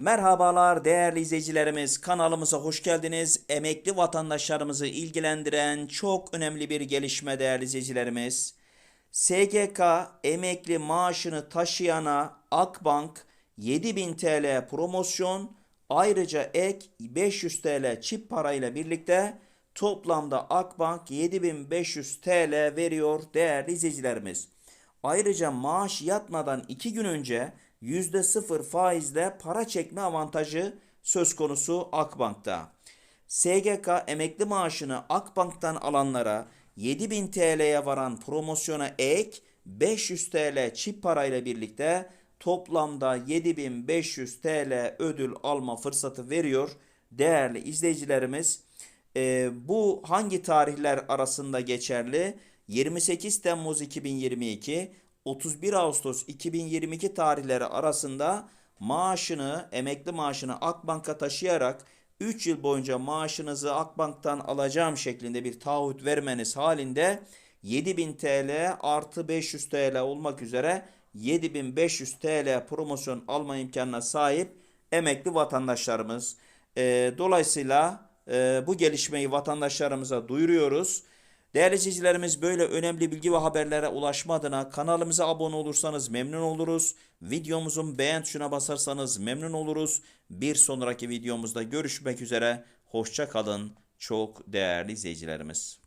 Merhabalar değerli izleyicilerimiz kanalımıza hoş geldiniz. Emekli vatandaşlarımızı ilgilendiren çok önemli bir gelişme değerli izleyicilerimiz. SGK emekli maaşını taşıyana Akbank 7000 TL promosyon ayrıca ek 500 TL çip parayla birlikte toplamda Akbank 7500 TL veriyor değerli izleyicilerimiz. Ayrıca maaş yatmadan 2 gün önce %0 faizle para çekme avantajı söz konusu Akbank'ta. SGK emekli maaşını Akbank'tan alanlara 7000 TL'ye varan promosyona ek 500 TL çip parayla birlikte toplamda 7500 TL ödül alma fırsatı veriyor değerli izleyicilerimiz. Ee, bu hangi tarihler arasında geçerli? 28 Temmuz 2022, 31 Ağustos 2022 tarihleri arasında maaşını, emekli maaşını Akbank'a taşıyarak 3 yıl boyunca maaşınızı Akbank'tan alacağım şeklinde bir taahhüt vermeniz halinde 7000 TL artı 500 TL olmak üzere 7500 TL promosyon alma imkanına sahip emekli vatandaşlarımız. Ee, dolayısıyla e, bu gelişmeyi vatandaşlarımıza duyuruyoruz. Değerli izleyicilerimiz böyle önemli bilgi ve haberlere ulaşma adına kanalımıza abone olursanız memnun oluruz. Videomuzun beğen tuşuna basarsanız memnun oluruz. Bir sonraki videomuzda görüşmek üzere. Hoşça kalın çok değerli izleyicilerimiz.